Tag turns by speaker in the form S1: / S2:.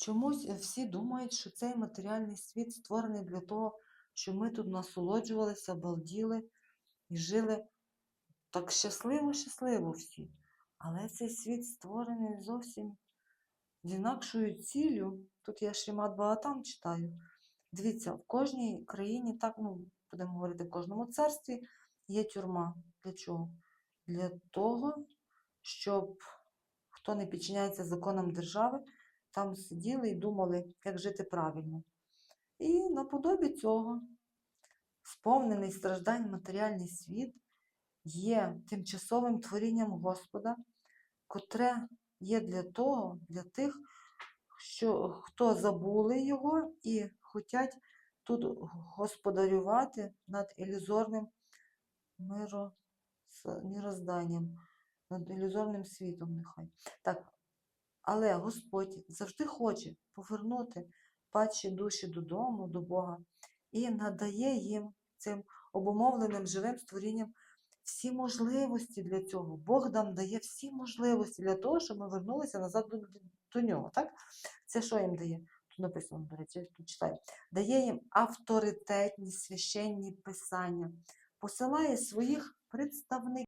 S1: Чомусь е, всі думають, що цей матеріальний світ створений для того, щоб ми тут насолоджувалися, балділи і жили так щасливо-щасливо всі. Але цей світ створений зовсім з інакшою ціллю. Тут я Шрімат Багатам читаю. Дивіться, в кожній країні, так, ну, будемо говорити, в кожному царстві є тюрма. Для чого? Для того, щоб хто не підчиняється законам держави, там сиділи і думали, як жити правильно. І наподобі цього сповнений страждань матеріальний світ є тимчасовим творінням Господа, котре є для того, для тих, що хто забули його і хочуть тут господарювати над ілюзорним миро, с- над ілюзорним світом нехай. Так, але Господь завжди хоче повернути падші душі додому, до Бога, і надає їм цим обумовленим живим створінням всі можливості для цього. Бог нам дає всі можливості для того, щоб ми вернулися назад до, до нього. Так? Це що їм дає? Тут написано, до речі, тут читаю. Дає їм авторитетні священні писання, посилає своїх представників.